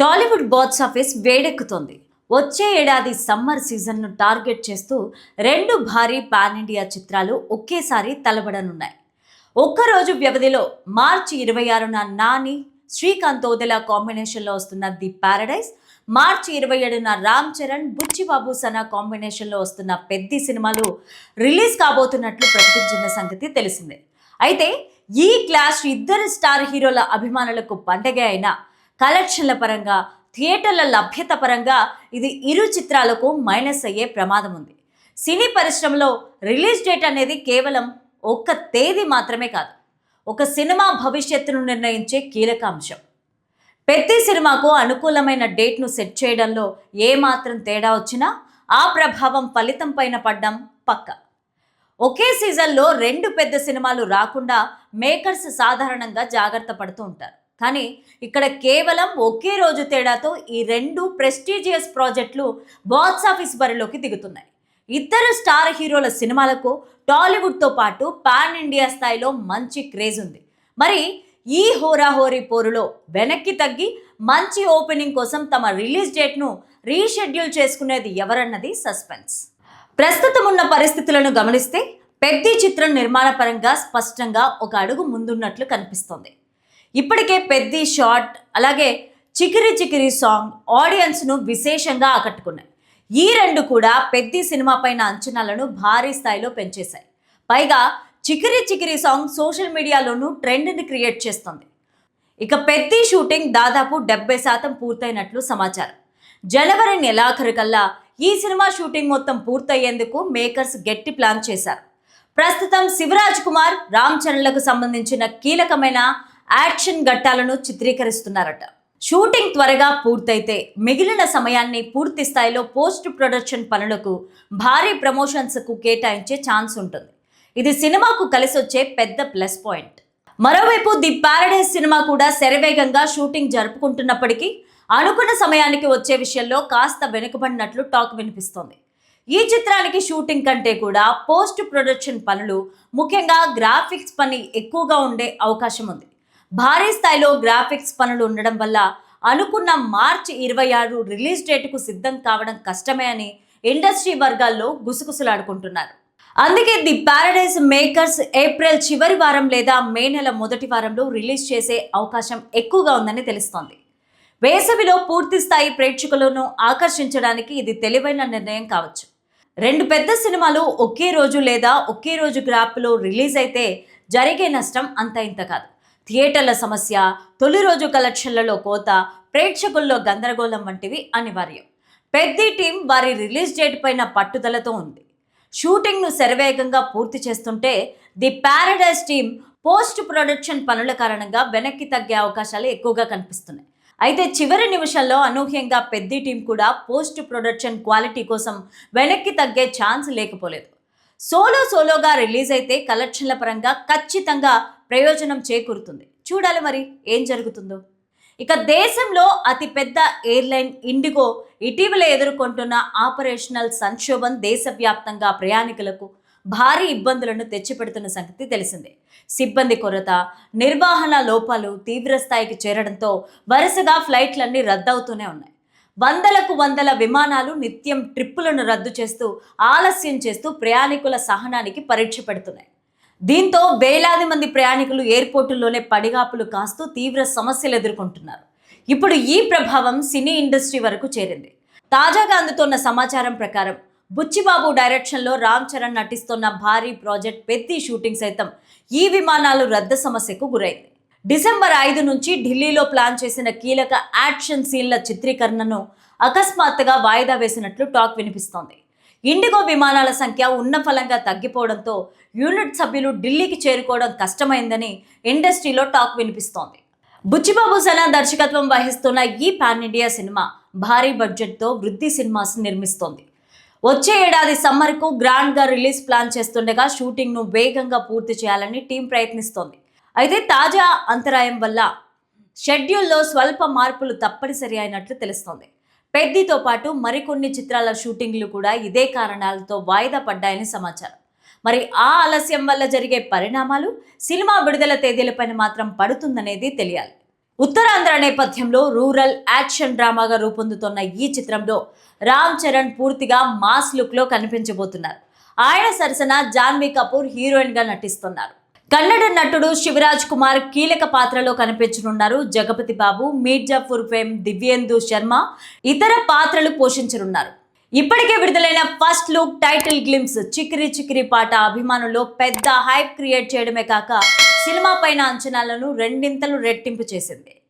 Tollywood box office వేడెక్కుతోంది. వచ్చే ఏడాది summer సీజన్ను target చేస్తూ రెండు భారీ పాన్ ఇండియా చిత్రాలు ఒకేసారి తలబడనున్నాయి. ఒక్కరోజు వ్యవధిలో మార్చి ఇరవై ఆరున నాని శ్రీకాంత్ ఓదెల కాంబినేషన్లో వస్తున్న ది పారడైజ్ మార్చి ఇరవై ఏడున రామ్ చరణ్ బుచ్చిబాబు సనా కాంబినేషన్లో వస్తున్న పెద్ది సినిమాలు రిలీజ్ కాబోతున్నట్లు ప్రకటించిన సంగతి తెలిసిందే. అయితే ఈ క్లాష్ ఇద్దరు స్టార్ హీరోల అభిమానులకు పండగ అయినా కలెక్షన్ల పరంగా థియేటర్ల లభ్యత పరంగా ఇది ఇరు చిత్రాలకు మైనస్ అయ్యే ప్రమాదం ఉంది. సినీ పరిశ్రమలో రిలీజ్ డేట్ అనేది కేవలం ఒక్క తేదీ మాత్రమే కాదు ఒక సినిమా భవిష్యత్తును నిర్ణయించే కీలక అంశం. సినిమాకు అనుకూలమైన డేట్ను సెట్ చేయడంలో ఏమాత్రం తేడా వచ్చినా ఆ ప్రభావం ఫలితం పైన పడ్డం పక్క. ఒకే సీజన్లో రెండు పెద్ద సినిమాలు రాకుండా మేకర్స్ సాధారణంగా జాగ్రత్త పడుతూ ఉంటారు. కానీ ఇక్కడ కేవలం ఒకే రోజు తేడాతో ఈ రెండు ప్రెస్టీజియస్ ప్రాజెక్టులు బాక్స్ ఆఫీస్ బరిలోకి దిగుతున్నాయి. ఇద్దరు స్టార్ హీరోల సినిమాలకు టాలీవుడ్తో పాటు పాన్ ఇండియా స్థాయిలో మంచి క్రేజ్ ఉంది. మరి ఈ హోరాహోరీ పోరులో వెనక్కి తగ్గి మంచి ఓపెనింగ్ కోసం తమ రిలీజ్ డేట్ను రీషెడ్యూల్ చేసుకునేది ఎవరన్నది సస్పెన్స్. ప్రస్తుతం ఉన్న పరిస్థితులను గమనిస్తే పెద్ద చిత్రం నిర్మాణ పరంగా స్పష్టంగా ఒక అడుగు ముందున్నట్లు కనిపిస్తోంది. ఇప్పటికే పెద్ది షార్ట్ అలాగే చికిరి చికిరి సాంగ్ ఆడియన్స్ను విశేషంగా ఆకట్టుకున్నాయి. ఈ రెండు కూడా పెద్ది సినిమా పైన అంచనాలను భారీ స్థాయిలో పెంచేశాయి. పైగా చికిరి చికిరి సాంగ్ సోషల్ మీడియాలోనూ ట్రెండ్ని క్రియేట్ చేస్తుంది. ఇక పెద్ది షూటింగ్ దాదాపు డెబ్బై శాతం పూర్తయినట్లు సమాచారం. జనవరి నెలాఖరుకల్లా ఈ సినిమా షూటింగ్ మొత్తం పూర్తయ్యేందుకు మేకర్స్ గట్టి ప్లాన్ చేశారు. ప్రస్తుతం శివరాజ్ కుమార్ రామ్ చరణ్లకు సంబంధించిన కీలకమైన యాక్షన్ ఘట్టాలను చిత్రీకరిస్తున్నారట. షూటింగ్ త్వరగా పూర్తయితే మిగిలిన సమయాన్ని పూర్తి స్థాయిలో పోస్ట్ ప్రొడక్షన్ పనులకు భారీ ప్రమోషన్స్కు కేటాయించే ఛాన్స్ ఉంటుంది. ఇది సినిమాకు కలిసి వచ్చే పెద్ద ప్లస్ పాయింట్. మరోవైపు ది పారడైజ్ సినిమా కూడా శరవేగంగా షూటింగ్ జరుపుకుంటున్నప్పటికీ అనుకున్న సమయానికి వచ్చే విషయంలో కాస్త వెనుకబడినట్లు టాక్ వినిపిస్తోంది. ఈ చిత్రానికి షూటింగ్ కంటే కూడా పోస్ట్ ప్రొడక్షన్ పనులు ముఖ్యంగా గ్రాఫిక్స్ పని ఎక్కువగా ఉండే అవకాశం ఉంది. భారీ స్థాయిలో గ్రాఫిక్స్ పనులు ఉండడం వల్ల అనుకున్న మార్చి ఇరవై ఆరు రిలీజ్ డేట్కు సిద్ధం కావడం కష్టమే అని ఇండస్ట్రీ వర్గాల్లో గుసగుసలాడుకుంటున్నారు. అందుకే ది పారడైజ్ మేకర్స్ ఏప్రిల్ చివరి వారం లేదా మే నెల మొదటి వారంలో రిలీజ్ చేసే అవకాశం ఎక్కువగా ఉందని తెలుస్తోంది. వేసవిలో పూర్తి స్థాయి ప్రేక్షకులను ఆకర్షించడానికి ఇది తెలివైన నిర్ణయం కావచ్చు. రెండు పెద్ద సినిమాలు ఒకే రోజు లేదా ఒకే రోజు గ్రాప్లో రిలీజ్ అయితే జరిగే నష్టం అంత ఇంత కాదు. థియేటర్ల సమస్య తొలి రోజు కలెక్షన్లలో కోత ప్రేక్షకుల్లో గందరగోళం వంటివి అనివార్యం. పెద్ద టీం వారి రిలీజ్ డేట్ పైన పట్టుదలతో ఉంది. షూటింగ్ను శరవేగంగా పూర్తి చేస్తుంటే the paradise team post production పనుల కారణంగా వెనక్కి తగ్గే అవకాశాలు ఎక్కువగా కనిపిస్తున్నాయి. అయితే చివరి నిమిషంలో అనూహ్యంగా పెద్ద టీం కూడా పోస్ట్ ప్రొడక్షన్ క్వాలిటీ కోసం వెనక్కి తగ్గే ఛాన్స్ లేకపోలేదు. సోలో సోలోగా రిలీజ్ అయితే కలెక్షన్ల పరంగా ఖచ్చితంగా ప్రయోజనం చేకూరుతుంది. చూడాలి మరి ఏం జరుగుతుందో. ఇక దేశంలో అతిపెద్ద ఎయిర్లైన్ ఇండిగో ఇటీవల ఎదుర్కొంటున్న ఆపరేషనల్ సంక్షోభం దేశవ్యాప్తంగా ప్రయాణికులకు భారీ ఇబ్బందులను తెచ్చిపెడుతున్న సంగతి తెలిసిందే. సిబ్బంది కొరత నిర్వహణ లోపాలు తీవ్రస్థాయికి చేరడంతో వరుసగా ఫ్లైట్లన్నీ రద్దవుతూనే ఉన్నాయి. వందలకు వందల విమానాలు నిత్యం ట్రిప్పులను రద్దు చేస్తూ ఆలస్యం చేస్తూ ప్రయాణికుల సహనానికి పరీక్ష పెడుతున్నాయి. దీంతో వేలాది మంది ప్రయాణికులు ఎయిర్పోర్టుల్లోనే పడిగాపులు కాస్తూ తీవ్ర సమస్యలు ఎదుర్కొంటున్నారు. ఇప్పుడు ఈ ప్రభావం సినీ ఇండస్ట్రీ వరకు చేరింది. తాజాగా అందుతున్న సమాచారం ప్రకారం బుచ్చిబాబు డైరెక్షన్లో రామ్ చరణ్ నటిస్తున్న భారీ ప్రాజెక్ట్ పెద్ది షూటింగ్ సైతం ఈ విమానాలు రద్దు సమస్యకు గురైంది. డిసెంబర్ ఐదు నుంచి ఢిల్లీలో ప్లాన్ చేసిన కీలక యాక్షన్ సీన్ల చిత్రీకరణను అకస్మాత్తుగా వాయిదా వేసినట్లు టాక్ వినిపిస్తోంది. ఇండిగో విమానాల సంఖ్య ఉన్న ఫలంగా తగ్గిపోవడంతో యూనిట్ సభ్యులు ఢిల్లీకి చేరుకోవడం కష్టమైందని ఇండస్ట్రీలో టాక్ వినిపిస్తోంది. బుచ్చిబాబు సనా దర్శకత్వం వహిస్తున్న ఈ పాన్ ఇండియా సినిమా భారీ బడ్జెట్తో వృద్ధి సినిమాస్ నిర్మిస్తోంది. వచ్చే ఏడాది సమ్మర్కు గ్రాండ్గా రిలీజ్ ప్లాన్ చేస్తుండగా షూటింగ్ను వేగంగా పూర్తి చేయాలని టీం ప్రయత్నిస్తోంది. అయితే తాజా అంతరాయం వల్ల షెడ్యూల్లో స్వల్ప మార్పులు తప్పనిసరి అయినట్లు తెలుస్తోంది. పెద్దితో పాటు మరికొన్ని చిత్రాల షూటింగ్లు కూడా ఇదే కారణాలతో వాయిదా పడ్డాయని సమాచారం. మరి ఆ ఆలస్యం వల్ల జరిగే పరిణామాలు సినిమా విడుదల తేదీలపైన మాత్రం పడుతుందనేది తెలియాలి. ఉత్తరాంధ్ర నేపథ్యంలో రూరల్ యాక్షన్ డ్రామాగా రూపొందుతున్న ఈ చిత్రంలో రామ్ చరణ్ పూర్తిగా మాస్ లుక్లో కనిపించబోతున్నారు. ఆయన సరసన జాన్వీ కపూర్ హీరోయిన్గా నటిస్తున్నారు. కన్నడ నటుడు శివరాజ్ కుమార్ కీలక పాత్రలో కనిపించనున్నారు. జగపతి బాబు మీర్ ఫేమ్ దివ్యేందు శర్మ ఇతర పాత్రలు పోషించనున్నారు. ఇప్పటికే విడుదలైన first look title glimpse Chikiri Chikiri పాట అభిమానుల్లో పెద్ద హైప్ క్రియేట్ చేయడమే కాక సినిమా పైన అంచనాలను రెండింతలు రెట్టింపు చేసింది.